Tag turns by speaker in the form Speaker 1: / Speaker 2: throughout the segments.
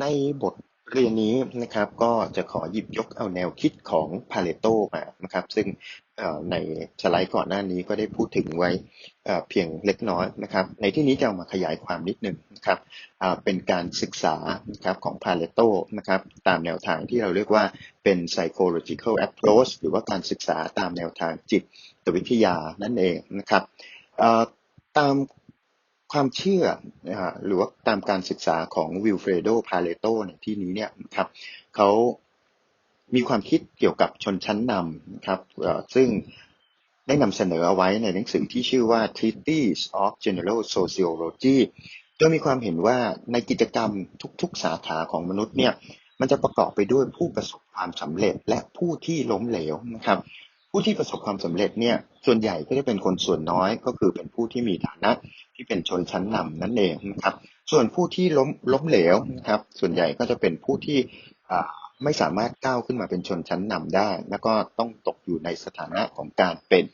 Speaker 1: ในบทเรียนนี้นะครับก็จะขอหยิบยกเอาแนวคิดของพาเลโตมานะครับ ซึ่งในสไลด์ก่อนหน้านี้ก็ได้พูดถึงไว้เพียงเล็กน้อยนะครับ ในที่นี้จะเอามาขยายความนิดหนึ่งนะครับเป็นการศึกษานะครับของพาเลโตนะครับตามแนวทางที่เราเรียกว่าเป็น psychological approach หรือว่าการศึกษาตามแนวทางจิตวิทยานั่นเองนะครับตาม ความเชื่อหรือว่าตามการศึกษาของวิลเฟรโดพาเลโตในที่นี้เนี่ยครับเขามีความคิดเกี่ยวกับชนชั้นนำนะครับซึ่งได้นำเสนอเอาไว้ในหนังสือที่ชื่อว่า Treatise of General Sociology โดยมีความเห็นว่าในกิจกรรมทุกๆสาขาของมนุษย์เนี่ยมันจะประกอบไปด้วยผู้ประสบความสำเร็จและผู้ที่ล้มเหลวนะครับ ผู้ที่ประสบความสำเร็จเนี่ยส่วนใหญ่ก็จะเป็นคนส่วนน้อยก็คือเป็นผู้ที่มีฐานะที่เป็นชนชั้นนำนั่นเองนะครับ ส่วนผู้ที่ล้มล้มเหลวนะครับส่วนใหญ่ก็จะเป็นผู้ที่ไม่สามารถก้าวขึ้นมาเป็นชนชั้นนำได้ แล้วก็ต้องตกอยู่ในสถานะของการเป็น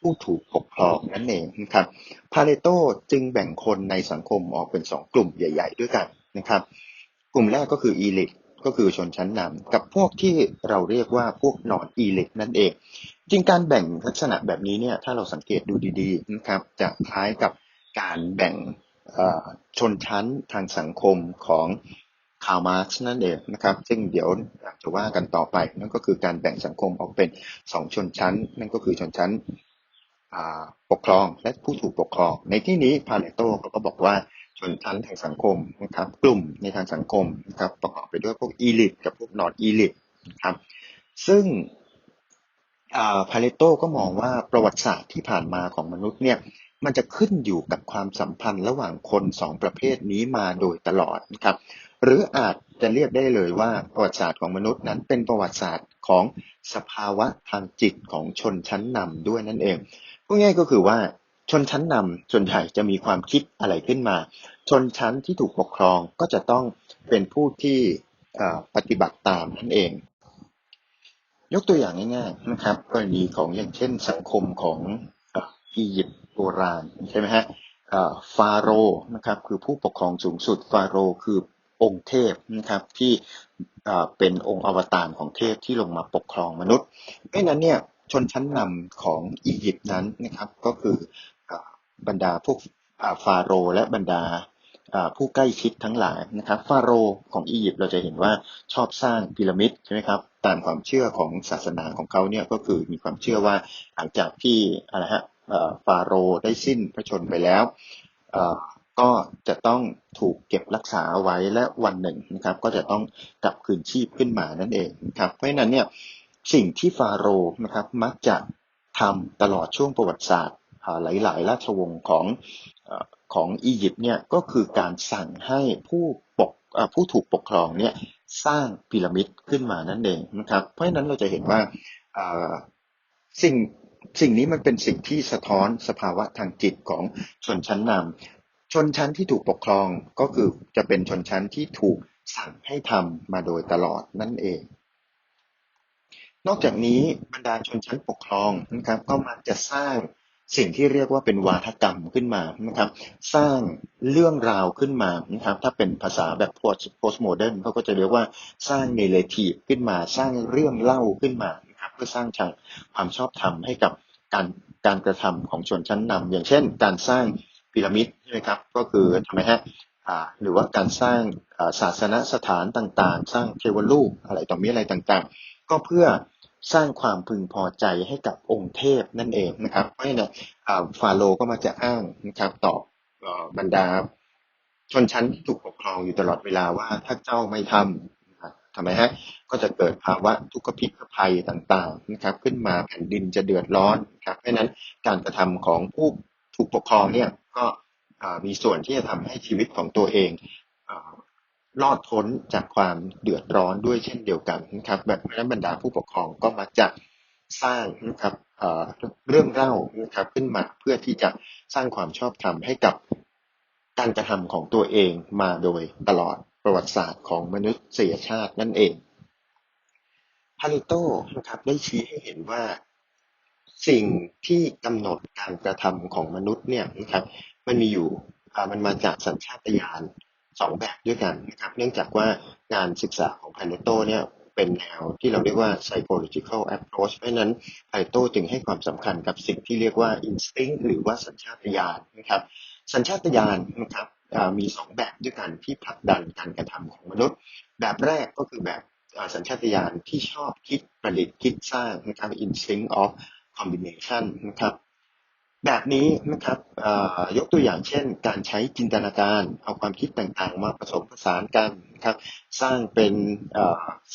Speaker 1: ผู้ถูกปกครองนั่นเองนะครับพาเลโตจึงแบ่งคนในสังคมออกเป็นสองกลุ่มใหญ่ ๆ ด้วยกันนะครับ กลุ่มแรกก็คืออีลิทก็คือชนชั้นนำกับพวกที่เราเรียกว่าพวกนอนอีลิทนั่นเอง จริงการแบ่งลักษณะแบบนี้เนี่ยถ้าเราสังเกตดูดีๆนะครับจะคล้ายกับการแบ่งชนชั้นทางสังคมของคาร์มาร์กนั่นเองนะครับ ซึ่งเดี๋ยวจะว่ากันต่อไปนั่นก็คือการแบ่งสังคมออกเป็นสองชนชั้น นั่นก็คือชนชั้นปกครองและผู้ถูกปกครอง ในที่นี้พาเลโตเขาก็บอกว่าชนชั้นทางสังคมนะครับ กลุ่มในทางสังคมนะครับประกอบไปด้วยพวกอีลิทกับพวกนอนอีลิทนะครับซึ่ง พาเลโตก็มองว่าประวัติศาสตร์ที่ผ่านมาของมนุษย์เนี่ยมันจะขึ้นอยู่กับความสัมพันธ์ระหว่างคนสองประเภทนี้มาโดยตลอดนะครับหรืออาจจะเรียกได้เลยว่าประวัติศาสตร์ของมนุษย์นั้นเป็นประวัติศาสตร์ของสภาวะทางจิตของชนชั้นนำด้วยนั่นเองพูดง่ายก็คือว่าชนชั้นนำส่วนใหญ่จะมีความคิดอะไรขึ้นมา ชนชั้นที่ถูกปกครองก็จะต้องเป็นผู้ที่ปฏิบัติตามนั่นเอง ยกตัวอย่างง่ายๆนะครับกรณีของอย่างเช่นสังคมของอียิปต์โบราณใช่ไหมฮะฟาโรนะครับคือผู้ปกครองสูงสุดฟาโรคือองค์เทพนะครับที่เป็นองค์อวตารของเทพที่ลงมาปกครองมนุษย์เพราะนั้นเนี่ยชนชั้นนำของอียิปต์นั้นนะครับก็คือบรรดาพวกฟาโรและบรรดา ผู้ใกล้ชิดทั้งหลายนะครับฟาโรของอียิปต์เราจะเห็นว่าชอบสร้างพีระมิดใช่ไหมครับตามความเชื่อของศาสนาของเขาเนี่ยก็คือมีความเชื่อว่าหลังจากที่อะไรฮะฟาโรได้สิ้นพระชนไปแล้วก็จะต้องถูกเก็บรักษาไว้และวันหนึ่งนะครับ ก็จะต้องกลับคืนชีพขึ้นมานั่นเองนะครับเพราะฉะนั้นเนี่ยสิ่งที่ฟาโรนะครับมักจะทำตลอดช่วงประวัติศาสตร์ หลาย ๆ ราชวงศ์ของของอียิปต์เนี่ยก็คือการสั่งให้ผู้ปกผู้ถูกปกครองเนี่ยสร้างพีระมิดขึ้นมานั่นเองนะครับ เพราะฉะนั้นเราจะเห็นว่าสิ่งสิ่งนี้มันเป็นสิ่งที่สะท้อนสภาวะทางจิตของชนชั้นนำชนชั้นที่ถูกปกครองก็คือจะเป็นชนชั้นที่ถูกสั่งให้ทำมาโดยตลอดนั่นเอง นอกจากนี้บรรดาชนชั้นปกครองนะครับก็มักจะสร้าง สิ่งที่เรียกว่าเป็นวาทกรรมขึ้นมานะครับ สร้างเรื่องราวขึ้นมานะครับ ถ้าเป็นภาษาแบบ post modern เขาก็จะเรียกว่าสร้าง narrative ขึ้นมา สร้างเรื่องเล่าขึ้นมานะครับเพื่อสร้างชความชอบธรรมให้กับการการกระทำของชนชั้นนำอย่างเช่น การสร้างพีระมิดใช่ไหมครับ ก็คือทำไมฮะหรือว่าการสร้างศาสนสถานต่างๆ สร้างเทวรูปอะไรต่อมีอะไรต่างๆ ก็เพื่อ สร้างความพึงพอใจให้กับองค์เทพนั่นเองนะครับ เพราะฉะนั้นฟาโรก็มาจะอ้างนะครับต่อบรรดา ชนชั้นที่ถูกปกครองอยู่ตลอดเวลาว่าถ้าเจ้าไม่ทำทำไมฮะก็จะเกิดภาวะทุกขพิกภัยต่างๆนะครับ ขึ้นมาแผ่นดินจะเดือดร้อนครับเพราะนั้นการกระทำของผู้ถูกปกครองเนี่ยก็มีส่วนที่จะทำให้ชีวิตของตัวเอง รอดพ้นจากความเดือดร้อนด้วยเช่นเดียวกันนะครับแบบนั้นบรรดาผู้ปกครองก็มักจะสร้างนะครับเรื่องเล่านะครับขึ้นมาเพื่อที่จะสร้างความชอบธรรมให้กับการกระทำของตัวเองมาโดยตลอดประวัติศาสตร์ของมนุษยชาตินั่นเองพาลิโตนะครับได้ชี้ให้เห็นว่าสิ่งที่กำหนดการกระทำของมนุษย์เนี่ยนะครับมันมีอยู่มันมาจากสัญชาตญาณ สองแบบด้วยกันนะครับเนื่องจากว่างานศึกษาของ Pareto เนี่ยเป็นแนวที่เราเรียกว่า psychological approach เพราะนั้น Pareto จึงให้ความสำคัญกับสิ่งที่เรียกว่า instinct หรือว่าสัญชาตญาณนะครับสัญชาตญาณนะครับมีสองแบบด้วยกันที่ผลักดันการกระทำของมนุษย์ แบบแรกก็คือแบบสัญชาตญาณที่ชอบคิดประดิษฐ์คิดสร้างนะครับ instinct of combination นะครับ แบบนี้นะครับยกตัวอย่างเช่น การใช้จินตนาการ เอาความคิดต่างๆ มาผสมผสานกันนะครับ สร้างเป็น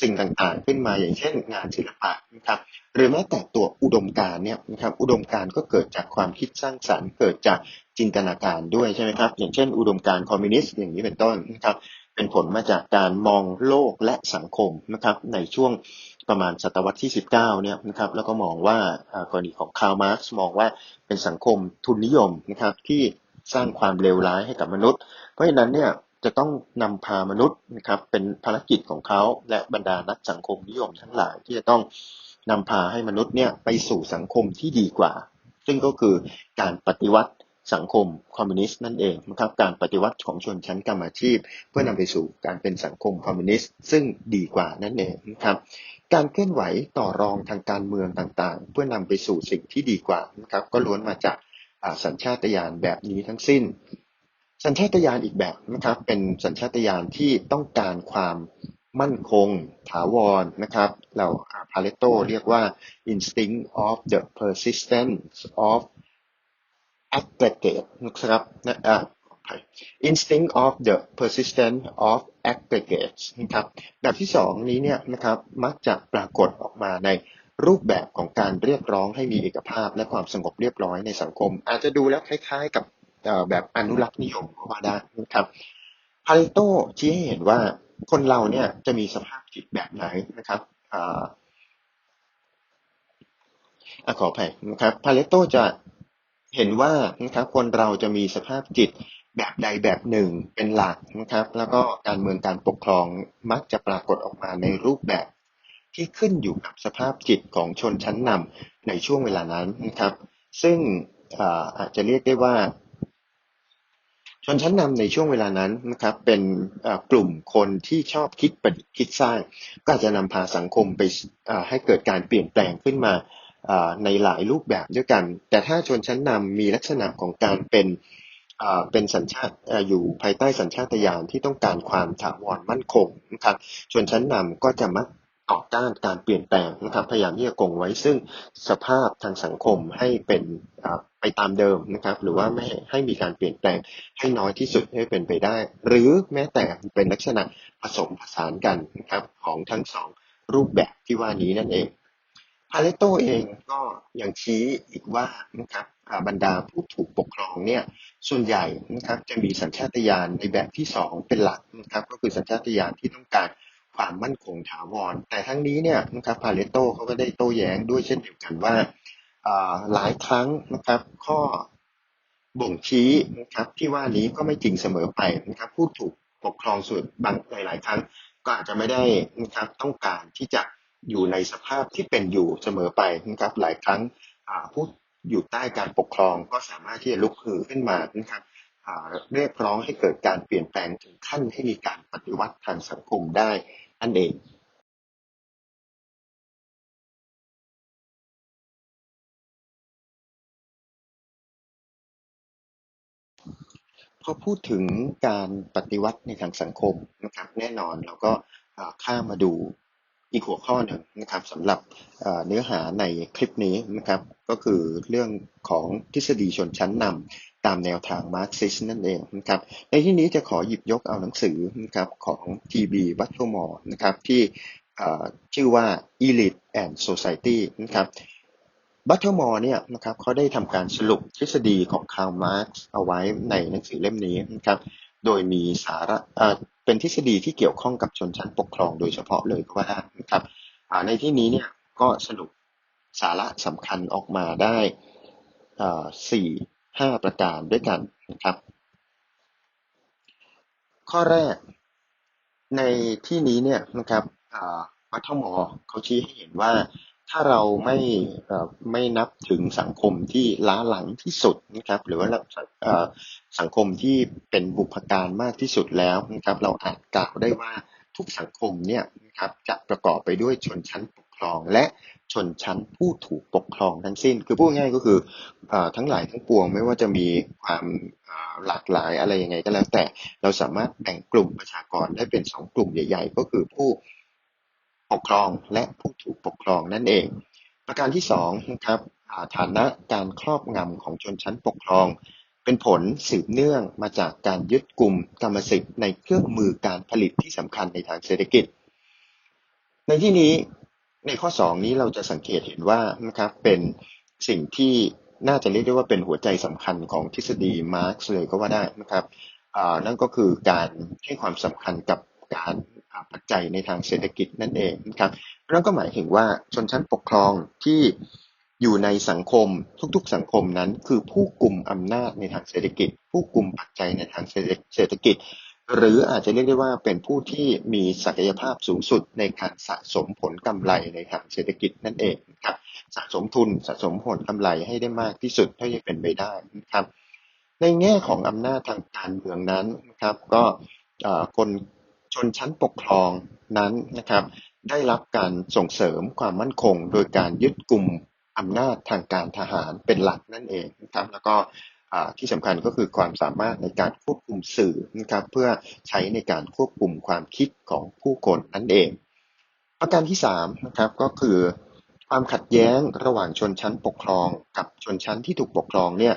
Speaker 1: สิ่งต่างๆ ขึ้นมาอย่างเช่น งานศิลปะนะครับ หรือแม้แต่ตัวอุดมการเนี่ยนะครับ อุดมการก็เกิดจากความคิดสร้างสรรค์ เกิดจากจินตนาการด้วยใช่ไหมครับ อย่างเช่น อุดมการคอมมิวนิสต์อย่างนี้เป็นต้นนะครับ เป็นผลมาจากการมองโลกและสังคมนะครับในช่วง ประมาณศตวรรษที่ 19เนี่ยนะครับแล้วก็มองว่ากรณีของคาร์มาร์กมองว่าเป็นสังคมทุนนิยมนะครับที่สร้างความเลวร้ายให้กับมนุษย์ เพราะฉะนั้นเนี่ยจะต้องนำพามนุษย์นะครับเป็นภารกิจของเขาและบรรดานักสังคมนิยมทั้งหลายที่จะต้องนำพาให้มนุษย์เนี่ยไปสู่สังคมที่ดีกว่า ซึ่งก็คือการปฏิวัติสังคมคอมมิวนิสต์นั่นเองนะครับการปฏิวัติของชนชั้นกรรมอาชีพ เพื่อนำไปสู่การเป็นสังคมคอมมิวนิสต์ซึ่งดีกว่านั่นเองนะครับ การเคลื่อนไหวต่อรองทางการเมืองต่างๆ เพื่อนำไปสู่สิ่งที่ดีกว่านะครับก็ล้วนมาจากสัญชาตญาณแบบนี้ทั้งสิ้น สัญชาตญาณอีกแบบนะครับเป็นสัญชาตญาณที่ต้องการความมั่นคง ถาวรนะครับ เราพาเลโตเรียกว่า instinct of the persistence of aggregate นะครับนะอ่า instinct of the persistence of aggregates นะครับแบบที่สองนี้เนี่ยนะครับมักจะปรากฏออกมาในรูปแบบของการเรียกร้องให้มีเอกภาพและความสงบเรียบร้อยในสังคม อาจจะดูแล้วคล้ายๆ กับแบบอนุรักษ์นิยมก็ว่าได้นะครับพาเลโตชี้ให้เห็นว่าคนเราเนี่ยจะมีสภาพจิตแบบไหนนะครับอขออภัยนะครับพาเลโตจะเห็นว่านะครับคนเราจะมีสภาพจิต แบบใดแบบหนึ่งเป็นหลักนะครับ แล้วก็การเมืองการปกครองมักจะปรากฏออกมาในรูปแบบที่ขึ้นอยู่กับสภาพจิตของชนชั้นนำในช่วงเวลานั้นนะครับ ซึ่งอาอาจจะเรียกได้ว่า ชนชั้นนำในช่วงเวลานั้นนะครับ เป็นกลุ่มคนที่ชอบคิดประดิษฐ์คิดสร้าง ก็อาจจะนำพาสังคมไปให้เกิดการเปลี่ยนแปลงขึ้นมาาในหลายรูปแบบด้วยกัน แต่ถ้าชนชั้นนำมีลักษณะของการเป็น เป็นสัญชาติอยู่ภายใต้สัญชาตญาณที่ต้องการความถาวรมั่นคงนะครับชนชั้นนำก็จะมักต่อต้านการเปลี่ยนแปลงนะครับพยายามที่จะคงไว้ซึ่งสภาพทางสังคมให้เป็นไปตามเดิมนะครับหรือว่าไม่ให้มีการเปลี่ยนแปลงให้น้อยที่สุดให้เป็นไปได้ หรือแม้แต่เป็นลักษณะผสมผสานกันนะครับของทั้งสองรูปแบบที่ว่านี้นั่นเอง พาเลโตเองก็ยังชี้อีกว่านะครับบรรดาผู้ถูกปกครองเนี่ยส่วนใหญ่นะครับจะมีสัญชาตญาณในแบบที่สองเป็นหลักนะครับก็คือสัญชาตญาณที่ต้องการความมั่นคงถาวร แต่ทั้งนี้เนี่ยนะครับพาเลโตเขาก็ได้โต้แย้งด้วยเช่นเดียวกันว่าอ่าหลายครั้งนะครับข้อบ่งชี้นะครับที่ว่านี้ก็ไม่จริงเสมอไปนะครับผู้ถูกปกครองส่วนบางหลาย ๆ ครั้งก็อาจจะไม่ได้นะครับต้องการที่จะ อยู่ในสภาพที่เป็นอยู่เสมอไปนะครับ หลายครั้งผู้อยู่ใต้การปกครองก็สามารถที่จะลุกฮือขึ้นมานะครับเรียกร้องให้เกิดการเปลี่ยนแปลงถึงขั้นให้มีการปฏิวัติทางสังคมได้นั่นเองพอพูดถึงการปฏิวัติในทางสังคมนะครับแน่นอนเราก็ข้ามาดู อีกหัวข้อหนึ่งนะครับสำหรับเนื้อหาในคลิปนี้นะครับก็คือเรื่องของทฤษฎีชนชั้นนำตามแนวทางมาร์กซิสนั่นเองนะครับในที่นี้จะขอหยิบยกเอาหนังสือนะครับของ T.B. b u t t l e m o r e นะครับที่ชื่อว่า Elite and Society นะครับบัตเทอร์มอร์เนี่ยนะครับเขาได้ทำการสรุปทฤษฎีของคาร์ลมาร์ก์เอาไว้ในหนังสือเล่มนี้นะครับโดยมีสาระ เป็นทฤษฎีที่เกี่ยวข้องกับชนชั้นปกครองโดยเฉพาะเลยก็ว่านะครับในที่นี้เนี่ยก็สรุปสาระสำคัญออกมาได้สี่ห้าประการด้วยกันนะครับ ข้อแรกในที่นี้เนี่ยนะครับอ่าบัตเทมอเขาชี้ให้เห็นว่า ถ้าเราไม่ไม่นับถึงสังคมที่ล้าหลังที่สุดนะครับ หรือว่าสังคมที่เป็นบุพการมากที่สุดแล้วนะครับ เราอาจกล่าวได้ว่าทุกสังคมเนี่ยนะครับจะประกอบไปด้วยชนชั้นปกครองและชนชั้นผู้ถูกปกครองทั้งสิ้น คือพูดง่ายก็คืออทั้งหลายทั้งปวงไม่ว่าจะมีความหลากหลายอะไรยังไงก็แล้วแต่เราสามารถแบ่งกลุ่มประชากรได้เป็นสองกลุ่มใหญ่ ๆ ก็คือผู้ ปกครองและผู้ถูกปกครองนั่นเอง ประการที่สองนะครับฐานะการครอบงำของชนชั้นปกครอง เป็นผลสืบเนื่องมาจากการยึดกลุ่มกรรมสิทธิ์ในเครื่องมือการผลิตที่สำคัญในทางเศรษฐกิจ ในที่นี้ในข้อสองนี้เราจะสังเกตเห็นว่านะครับเป็นสิ่งที่น่าจะเรียกได้ว่าเป็นหัวใจสำคัญของทฤษฎีมาร์กซ์เลยก็ว่าได้นะครับอ่านั่นก็คือการให้ความสำคัญกับการ ปัจจัยในทางเศรษฐกิจนั่นเองนะครับนั่นก็หมายถึงว่าชนชั้นปกครองที่อยู่ในสังคมทุกๆสังคมนั้น คือผู้กลุ่มอำนาจในทางเศรษฐกิจ ผู้กลุ่มปัจจัยในทางเศรษฐกิจ หรืออาจจะเรียกได้ว่าเป็นผู้ที่มีศักยภาพสูงสุดในการสะสมผลกำไรในทางเศรษฐกิจนั่นเองครับสะสมทุนสะสมผลกำไรให้ได้มากที่สุดเท่าที่เป็นไปได้นะครับในแง่ของอำนาจทางการเมืองนั้นนะครับก็คน ชนชั้นปกครองนั้นนะครับ ได้รับการส่งเสริมความมั่นคง โดยการยึดกลุ่มอำนาจทางการทหารเป็นหลักนั่นเองนะครับแล้วก็ที่สำคัญก็คือความสามารถในการควบคุมสื่อนะครับเพื่อใช้ในการควบคุมความคิดของผู้คนนั่นเอง ประการที่สามนะครับก็คือความขัดแย้งระหว่างชนชั้นปกครอง กับชนชั้นที่ถูกปกครองเนี่ย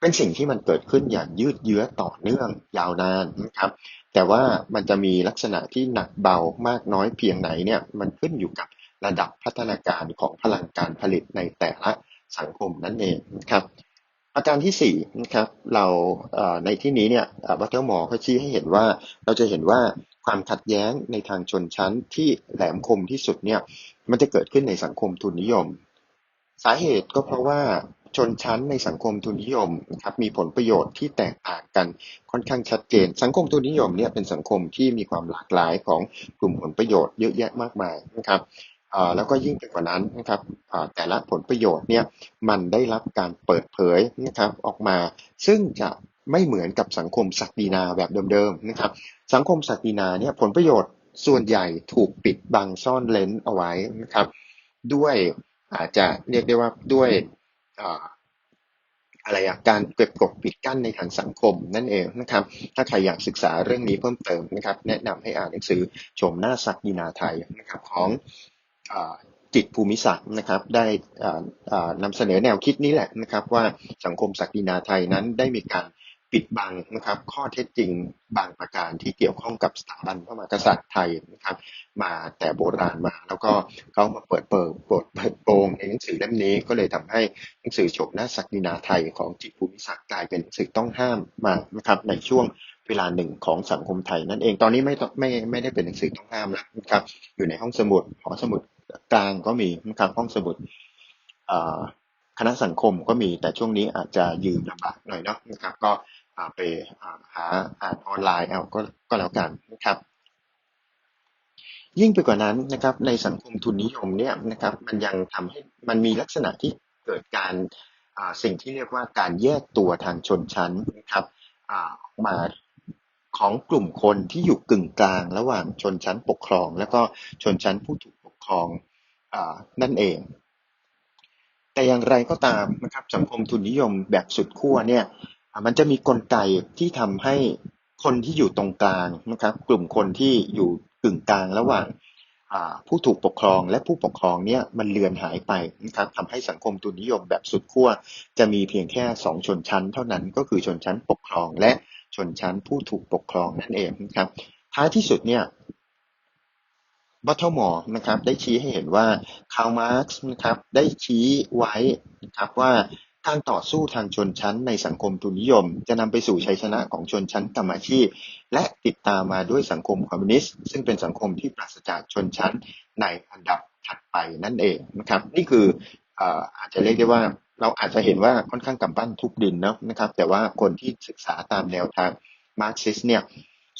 Speaker 1: เป็นสิ่งที่มันเกิดขึ้นอย่างยืดเยื้อต่อเนื่องยาวนานนะครับ แต่ว่ามันจะมีลักษณะที่หนักเบามากน้อยเพียงไหนเนี่ยมันขึ้นอยู่กับระดับพัฒนาการของพลังการผลิตในแต่ละสังคมนั่นเองนะครับประการที่สี่นะครับเราในที่นี้เนี่ยวัตเตอร์หมอเขาชี้ให้เห็นว่าเราจะเห็นว่าความขัดแย้งในทางชนชั้นที่แหลมคมที่สุดเนี่ยมันจะเกิดขึ้นในสังคมทุนนิยม สาเหตุก็เพราะว่า ชนชั้นในสังคมทุนนิยมนะครับมีผลประโยชน์ที่แตกต่างกันค่อนข้างชัดเจน สังคมทุนนิยมเนี่ยเป็นสังคมที่มีความหลากหลายของกลุ่มผลประโยชน์เยอะแยะมากมายนะครับแล้วก็ยิ่งไปกว่านั้นนะครับแต่ละผลประโยชน์เนี่ยมันได้รับการเปิดเผยนะครับออกมา ซึ่งจะไม่เหมือนกับสังคมศักดินาแบบเดิมๆนะครับ สังคมศักดินาเนี่ยผลประโยชน์ส่วนใหญ่ถูกปิดบังซ่อนเลนเอาไว้นะครับ ด้วยอาจจะเรียกได้ว่าด้วย อะไรอะการเก็บกดปิดกั้นในทางสังคมนั่นเองนะครับ ถ้าใครอยากศึกษาเรื่องนี้เพิ่มเติมนะครับ แนะนำให้อ่านหนังสือชมหน้าศักดินาไทยนะครับของอจิตภูมิศักดิ์นะครับ ได้อ่าอ่านำเสนอแนวคิดนี้แหละนะครับ ว่าสังคมศักดินาไทยนั้นได้มีการ ปิดบังนะครับข้อเท็จจริงบางประการที่เกี่ยวข้องกับสถาบันพระมหากษัตริย์ไทยนะครับมาแต่โบราณมาแล้วก็เขามาเปิดเปิดเปิดเปิดโปงในหนังสือเล่มนี้ก็เลยทำให้หนังสือโฉมหน้าศักดินาไทยของจิตภูมิศักดิ์กลายเป็นหนังสือต้องห้ามมานะครับในช่วงเวลาหนึ่งของสังคมไทยนั่นเองตอนนี้ไม่ต้องไม่ไม่ได้เป็นหนังสือต้องห้ามแล้วนะครับอยู่ในห้องสมุดหอสมุดกลางก็มีนะครับห้องสมุดคณะสังคมก็มีแต่ช่วงนี้อาจจะยืมลำบากหน่อยเนาะนะครับก็ ไปหาอ่านออนไลน์เอาก็ก็แล้วกันนะครับยิ่งไปกว่านั้นนะครับในสังคมทุนนิยมเนี่ยนะครับมันยังทำให้มันมีลักษณะที่เกิดการสิ่งที่เรียกว่าการแยกตัวทางชนชั้นนะครับออกมาของกลุ่มคนที่อยู่กึ่งกลาง ระหว่างชนชั้นปกครอง แล้วก็ชนชั้นผู้ถูกปกครองอนั่นเอง แต่อย่างไรก็ตามนะครับสังคมทุนนิยมแบบสุดขั้วเนี่ย มันจะมีกลไกที่ทำให้คนที่อยู่ตรงกลางนะครับ กลุ่มคนที่อยู่กึ่งกลางระหว่างผู้ถูกปกครองและผู้ปกครองเนี่ยมันเลือนหายไปนะครับทำให้สังคมทุนนิยมแบบสุดขั้วจะมีเพียงแค่สองชนชั้น เท่านั้นก็คือชนชั้นปกครอง และชนชั้นผู้ถูกปกครองนั่นเองนะครับท้ายที่สุดเนี่ยบัตเทอร์มอร์นะครับได้ชี้ให้เห็นว่าคาร์มาร์กนะครับได้ชี้ไว้นะครับว่า การต่อสู้ทางชนชั้นในสังคมทุนนิยม จะนำไปสู่ชัยชนะของชนชั้นกรรมอาชีพ และติดตามมาด้วยสังคมคอมมิวนิสต์ซึ่งเป็นสังคมที่ปราศจากชนชั้นในอันดับถัดไปนั่นเองนะครับ นี่คืออาจจะเรียกได้ว่าเราอาจจะเห็นว่าค่อนข้างกำปั้นทุบดินนะนะครับ แต่ว่าคนที่ศึกษาตามแนวทางมาร์กซิสเนี่ย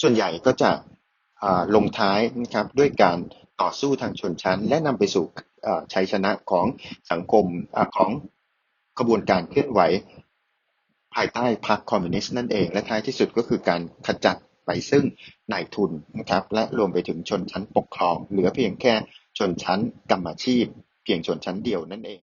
Speaker 1: ส่วนใหญ่ก็จะลงท้ายนะครับด้วยการต่อสู้ทางชนชั้น และนำไปสู่ชัยชนะของสังคมอของ ขบวนการเคลื่อนไหว ภายใต้พรรคคอมมิวนิสต์นั่นเอง และท้ายที่สุดก็คือการขจัดไปซึ่งนายทุนนะครับ และรวมไปถึงชนชั้นปกครอง เหลือเพียงแค่ชนชั้นกรรมอาชีพ เพียงชนชั้นเดียวนั่นเอง